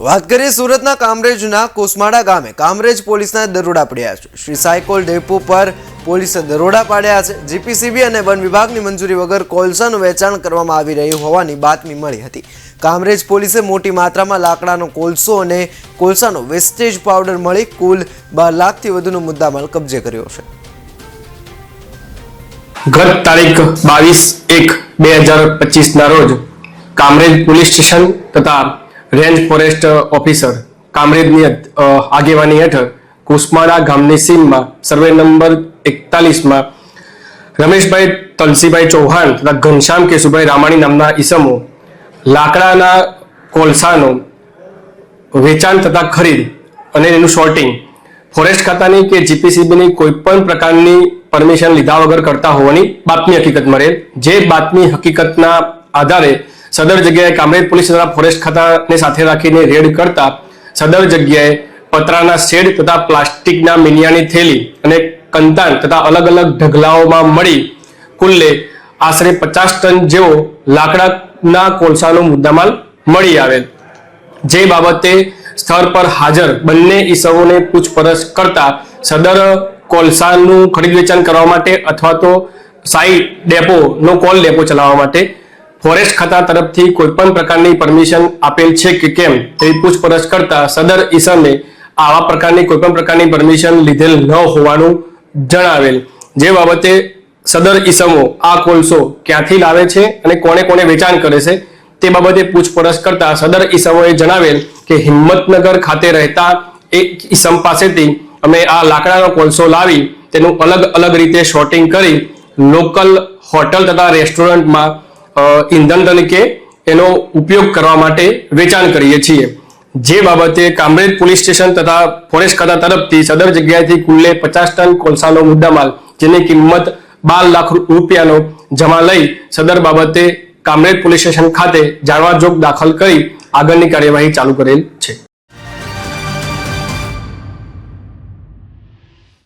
વાત કરીએ સુરતના કામરેજના કોસમાડા ગામે. કામરેજ પોલીસના દરોડા પડ્યા છે. શ્રી સાયકોલ ડેપો પર પોલીસે દરોડા પાડ્યા છે. જીપીસીબી અને વન વિભાગની મંજૂરી વગર કોલસાનું વેચાણ કરવામાં આવી રહ્યું હોવાની બાતમી મળી હતી. કામરેજ પોલીસે મોટી માત્રામાં લાકડાનો કોલસો અને કોલસાનો વેસ્ટેજ પાવડર મળી કુલ બાર લાખથી વધુનો મુદ્દામાલ કબજે કર્યો છે. ગત તારીખ બાવીસ એક બે હજાર પચીસના રોજ કામરેજ પોલીસ સ્ટેશન તથા રેન્જ ફોરેસ્ટ ઓફિસર કામરેજની આગેવાની હેઠળ કુસમાડા ગામની સીમમાં સર્વે નંબર એકતાલીસમાં રમેશભાઈ તલસીભાઈ ચૌહાણ તથા ઘનશ્યામ કેશુભાઈ રામાણી નામના ઈસમો લાકડાના કોલસાનો વેચાણ તથા ખરીદ અને એનું શોર્ટિંગ ફોરેસ્ટ ખાતાની કે જીપીસીબીની કોઈ પણ પ્રકારની પરમિશન લીધા વગર કરતા હોવાની બાતમી હકીકત મળે જે બાતમી હકીકતના આધારે સદર જગ્યાએ કામરેજ પોલીસ દ્વારા ફોરેસ્ટ ખાતાને સાથે રાખીને રેડ કરતા સદર જગ્યાએ પતરાના શેડ તથા પ્લાસ્ટિકના મીનિયાની થેલી અને કંતાન તથા અલગ અલગ ઢગલાઓમાં મળી કુલ્લે આશરે પચાસ ટન જેવો લાકડાના કોલસાનો મુદ્દામાલ મળી આવેલ. જે બાબતે સ્થળ પર હાજર બંને ઈસવોને પૂછપરછ કરતા સદર કોલસાનું ખરીદ વેચાણ કરવા માટે અથવા તો સાઈડ ડેપો નો કોલ ડેપો ચલાવવા માટે ફોરેસ્ટ ખાતા તરફથી કોઈ પણ પ્રકારની પરમિશન આપેલ છે કે કેમ તેવી પૂછપરછ કરતા સદર ઈસમે આવા પ્રકારની કોઈ પણ પ્રકારની પરમિશન લીધેલ ન હોવાનું જણાવેલ. જે બાબતે સદર ઈસમો આ કોલસો ક્યાંથી લાવે છે અને કોને કોને વેચાણ કરે છે તે બાબતે પૂછપરછ કરતા સદર ઈસમોએ જણાવેલ કે હિંમતનગર ખાતે રહેતા એક ઈસમ પાસેથી અમે આ લાકડાનો કોલસો લાવી તેનું અલગ અલગ રીતે શોટિંગ કરી લોકલ હોટલ તથા રેસ્ટોરન્ટમાં ઈંધણ તરીકે એનો ઉપયોગ કરવા માટે વેચાણ કરીએ છીએ. જે બાબતે કામરેજ પોલીસ સ્ટેશન તથા ફોરેસ્ટ ખાતા તરફથી સદર જગ્યાએથી કુલ્લે પચાસ ટન કોલસાનો મુદ્દામાલ, જેની કિંમત બાર લાખ રૂપિયાનો જમા લઈ સદર બાબતે કામરેજ પોલીસ સ્ટેશન ખાતે જાણવા જોગ દાખલ કરી આગળની કાર્યવાહી ચાલુ કરેલ છે.